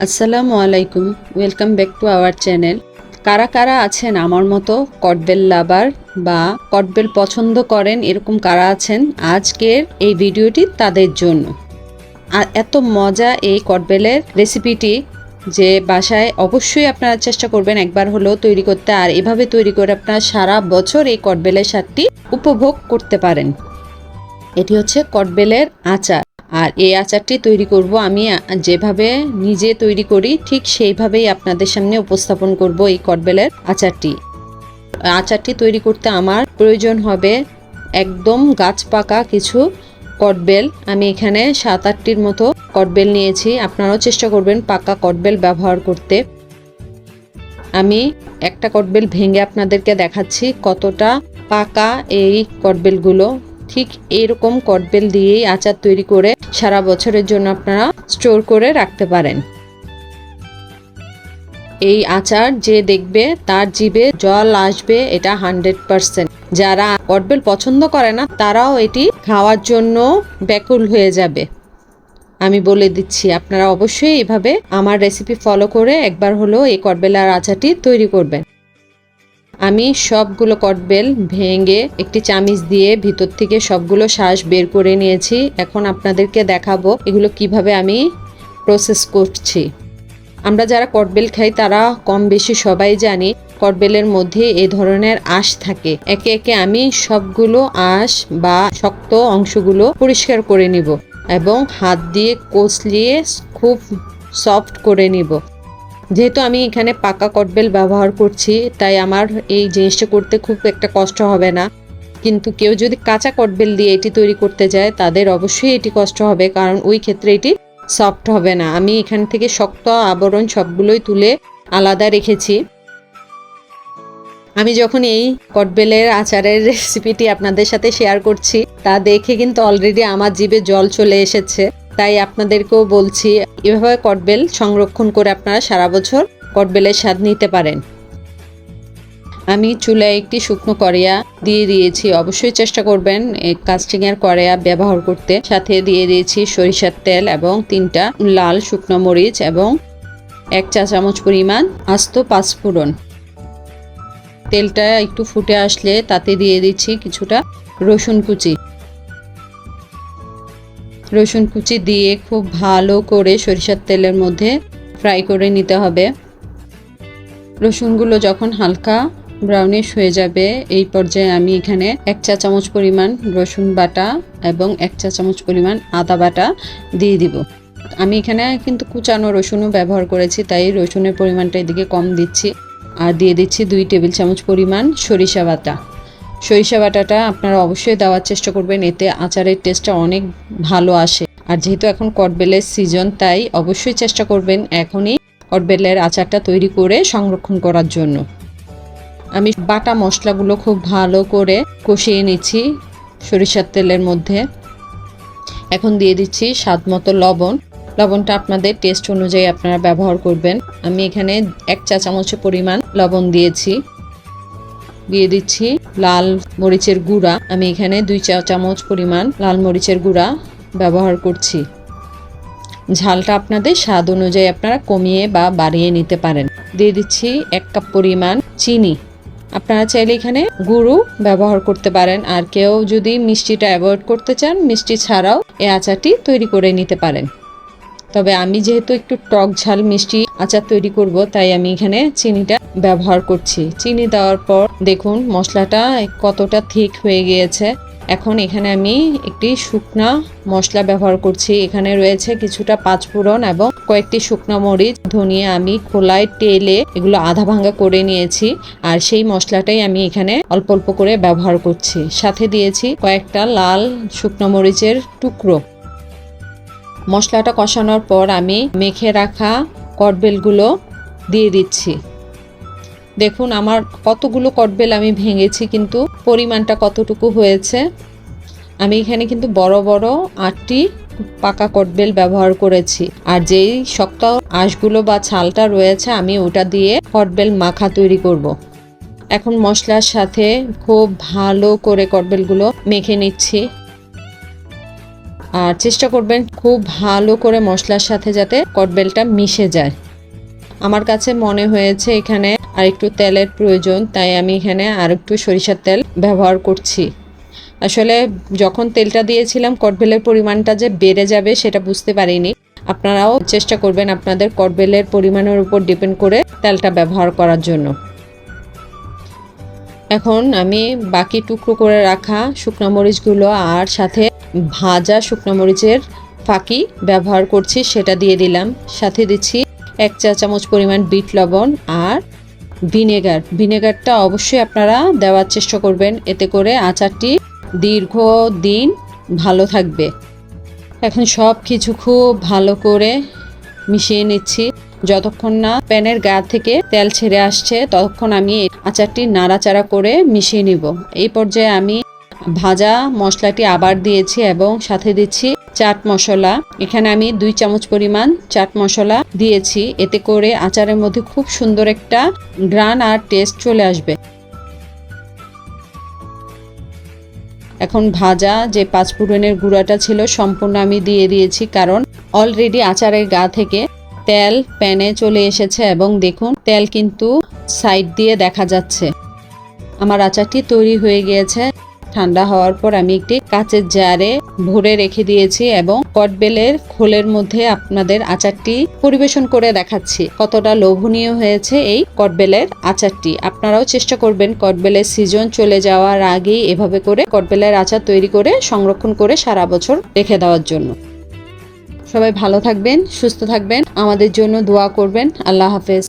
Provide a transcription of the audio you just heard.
আসসালামু আলাইকুম welcome back to our channel কারা কারা আছেন আমার মতো কটবেল লাভার বা কটবেল পছন্দ করেন এরকম কারা আছেন আজকের এই ভিডিওটি তাদের জন্য। আর এত মজা এই কটবেলের রেসিপিটি যে বাসায় অবশ্যই আপনারা চেষ্টা করবেন একবার হলেও তৈরি করতে, আর এভাবে তৈরি করে আপনারা সারা বছর এই কটবেলের স্বাদটি উপভোগ করতে পারেন। এটি হচ্ছে কটবেলের আচার। আর এই আচারটি তৈরি করব আমি যেভাবে নিজে তৈরি করি, ঠিক সেইভাবেই আপনাদের সামনে উপস্থাপন করব এই কটবেলের আচারটি। আচারটি তৈরি করতে আমার প্রয়োজন হবে একদম গাছ পাকা কিছু কটবেল। আমি এখানে সাত আটটির মতো কটবেল নিয়েছি, আপনারাও চেষ্টা করবেন পাকা কটবেল ব্যবহার করতে। আমি একটা কটবেল ভেঙে আপনাদেরকে দেখাচ্ছি কতটা পাকা এই কটবেলগুলো। ঠিক এইরকম কটবেল দিয়েই আচার তৈরি করে সারা বছরের জন্য আপনারা স্টোর করে রাখতে পারেন। এই আচার যে দেখবে তার জিবে জল আসবে, এটা হান্ড্রেড পারসেন্ট। যারা কটবেল পছন্দ করে না, তারাও এটি খাওয়ার জন্য ব্যাকুল হয়ে যাবে। আমি বলে দিচ্ছি, আপনারা অবশ্যই এভাবে আমার রেসিপি ফলো করে একবার হলেও এই কটবেলার আচারটি তৈরি করবেন। আমি সবগুলো কটবেল ভেঙে একটি চামিচ দিয়ে ভিতর থেকে সবগুলো শ্বাস বের করে নিয়েছি। এখন আপনাদেরকে দেখাবো এগুলো কীভাবে আমি প্রসেস করছি। আমরা যারা কটবেল খাই, তারা কম বেশি সবাই জানি কটবেলের মধ্যে এ ধরনের আঁশ থাকে। একে একে আমি সবগুলো আঁশ বা শক্ত অংশগুলো পরিষ্কার করে নিব এবং হাত দিয়ে কচলিয়ে খুব সফট করে নিব। যেহেতু আমি এখানে পাকা কটবেল ব্যবহার করছি, তাই আমার এই জিনিসটা করতে খুব একটা কষ্ট হবে না। কিন্তু কেউ যদি কাঁচা কটবেল দিয়ে এটি তৈরি করতে যায়, তাদের অবশ্যই এটি কষ্ট হবে, কারণ ওই ক্ষেত্রে এটি সফট হবে না। আমি এখান থেকে শক্ত আবরণ সবগুলোই তুলে আলাদা রেখেছি। আমি যখন এই কটবেলের আচারের রেসিপিটি আপনাদের সাথে শেয়ার করছি, তা দেখে কিন্তু অলরেডি আমার জিভে জল চলে এসেছে। তাই আপনাদেরকেও বলছি, এভাবে কটবেল সংরক্ষণ করে আপনারা সারা বছর কটবেলের স্বাদ নিতে পারেন। আমি চুলায় একটি শুকনো কড়াইয়া দিয়ে দিয়েছি। অবশ্যই চেষ্টা করবেন কাস্টিংয়ের কড়াইয়া ব্যবহার করতে। সাথে দিয়ে দিয়েছি সরিষার তেল এবং তিনটা লাল শুকনো মরিচ এবং এক চা চামচ পরিমাণ আস্ত পাঁচফোড়ন। তেলটা একটু ফুটে আসলে তাতে দিয়ে দিচ্ছি কিছুটা রসুন কুচি। রসুন কুচি দিয়ে খুব ভালো করে সরিষার তেলের মধ্যে ফ্রাই করে নিতে হবে। রসুনগুলো যখন হালকা ব্রাউনিশ হয়ে যাবে, এই পর্যায়ে আমি এখানে এক চা চামচ পরিমাণ রসুন বাটা এবং এক চা চামচ পরিমাণ আদা বাটা দিয়ে দিব। আমি এখানে কিন্তু কুচানো রসুনও ব্যবহার করেছি, তাই রসুনের পরিমাণটা এদিকে কম দিচ্ছি। আর দিয়ে দিচ্ছি দুই টেবিল চামচ পরিমাণ সরিষা বাটা। সরিষা বাটাটা আপনারা অবশ্যই দেওয়ার চেষ্টা করবেন, এতে আচারের টেস্টটা অনেক ভালো আসে। আর যেহেতু এখন কটবেলের সিজন তাই অবশ্যই চেষ্টা করবেন এখনই কটবেলের আচারটা তৈরি করে সংরক্ষণ করার জন্য। আমি বাটা মশলাগুলো খুব ভালো করে কষিয়ে নিচ্ছি সরিষার তেলের মধ্যে। এখন দিয়ে দিচ্ছি স্বাদ মতো লবণ। লবণটা আপনাদের টেস্ট অনুযায়ী আপনারা ব্যবহার করবেন। আমি এখানে এক চা চামচ পরিমাণ লবণ দিয়েছি। দিয়ে দিচ্ছি লাল মরিচের গুঁড়া। আমি এখানে দুই চা চামচ পরিমাণ লাল মরিচের গুঁড়া ব্যবহার করছি। ঝালটা আপনাদের স্বাদ অনুযায়ী আপনারা কমিয়ে বা বাড়িয়ে নিতে পারেন। দিয়ে দিচ্ছি এক কাপ পরিমাণ চিনি। আপনারা চাইলে এখানে গুঁড়ো ব্যবহার করতে পারেন। আর কেউ যদি মিষ্টিটা অ্যাভয়েড করতে চান, মিষ্টি ছাড়াও এই আচারটি তৈরি করে নিতে পারেন। তবে আমি যেহেতু একটু টক ঝাল মিষ্টি আচার তৈরি করব, তাই আমি এখানে চিনিটা ব্যবহার করছি। চিনি দেওয়ার পর দেখুন মশলাটা কতটা থিক হয়ে গিয়েছে। এখন এখানে আমি একটি শুকনা মশলা ব্যবহার করছি। এখানে রয়েছে কিছুটা পাঁচফোড়ন এবং কয়েকটি শুকনো মরিচ, ধনিয়ে আমি খোলায় তেলে এগুলো আধা ভাঙ্গা করে নিয়েছি আর সেই মশলাটাই আমি এখানে অল্প অল্প করে ব্যবহার করছি। সাথে দিয়েছি কয়েকটা লাল শুকনো মরিচের টুকরো। মশলাটা কষানোর পর আমি মেখে রাখা কটবেলগুলো দিয়ে দিচ্ছি। দেখুন আমার কতগুলো কটবেল আমি ভেঙেছি, কিন্তু পরিমাণটা কতটুকু হয়েছে। আমি এখানে কিন্তু বড় বড় আটটি পাকা কটবেল ব্যবহার করেছি। আর যেই শক্ত আঁশগুলো বা ছালটা রয়েছে, আমি ওটা দিয়ে কটবেল মাখা তৈরি করব। এখন মশলার সাথে খুব ভালো করে কটবেলগুলো মেখে নিচ্ছি। আর চেষ্টা করবেন খুব ভালো করে মশলার সাথে যাতে কটবেলটা মিশে যায়। আমার কাছে মনে হয়েছে এখানে আর একটু তেলের প্রয়োজন, তাই আমি এখানে আর একটু সরিষার তেল ব্যবহার করছি। আসলে যখন তেলটা দিয়েছিলাম, কটবেলের পরিমাণটা যে বেড়ে যাবে সেটা বুঝতে পারিনি। আপনারাও চেষ্টা করবেন আপনাদের কটবেলের পরিমাণের উপর ডিপেন্ড করে তেলটা ব্যবহার করার জন্য। এখন আমি বাকি টুকরো করে রাখা শুকনো মরিচগুলো আর সাথে ভাজা শুকনো মরিচের ফাঁকি ব্যবহার করছি, সেটা দিয়ে দিলাম। সাথে দিচ্ছি এক চা চামচ পরিমাণ বিট লবণ আর ভিনেগার। ভিনেগারটা অবশ্যই আপনারা দেওয়ার চেষ্টা করবেন, এতে করে আচারটি দীর্ঘ দিন ভালো থাকবে। এখন সব কিছু খুব ভালো করে মিশিয়ে নিচ্ছি। যতক্ষণ না প্যানের গা থেকে তেল ছেড়ে আসছে, ততক্ষণ আমি আচারটি নাড়াচাড়া করে মিশিয়ে নিব। এই পর্যায়ে আমি ভাজা মশলাটি আবার দিয়েছি এবং সাথে দিচ্ছি চাট মশলা। এখানে আমি দুই চামচ পরিমাণ চাট মশলা দিয়েছি। এতে করে আচারের মধ্যে খুব সুন্দর একটা গ্রান আর টেস্ট চলে আসবে। এখন ভাজা যে পাঁচফোড়নের গুঁড়াটা ছিল, সম্পূর্ণ আমি দিয়ে দিয়েছি কারণ অলরেডি আচারের গা থেকে তেল প্যানে চলে এসেছে এবং দেখুন, তেল কিন্তু সাইড দিয়ে দেখা যাচ্ছে। আমার আচারটি তৈরি হয়ে গিয়েছে। ঠান্ডা হওয়ার পর আমি একটি কাঁচের জারে ভরে রেখে দিয়েছি এবং কটবেলের খোলের মধ্যে আপনাদের আচারটি পরিবেশন করে দেখাচ্ছি। কতটা লোভনীয় হয়েছে এই কটবেলের আচারটি। আপনারাও চেষ্টা করবেন কটবেলের সিজন চলে যাওয়ার আগেই এভাবে করে কটবেলের আচার তৈরি করে সংরক্ষণ করে সারা বছর রেখে দেওয়ার জন্য। সবাই ভালো থাকবেন, সুস্থ থাকবেন। আমাদের জন্য দোয়া করবেন। আল্লাহ হাফেজ।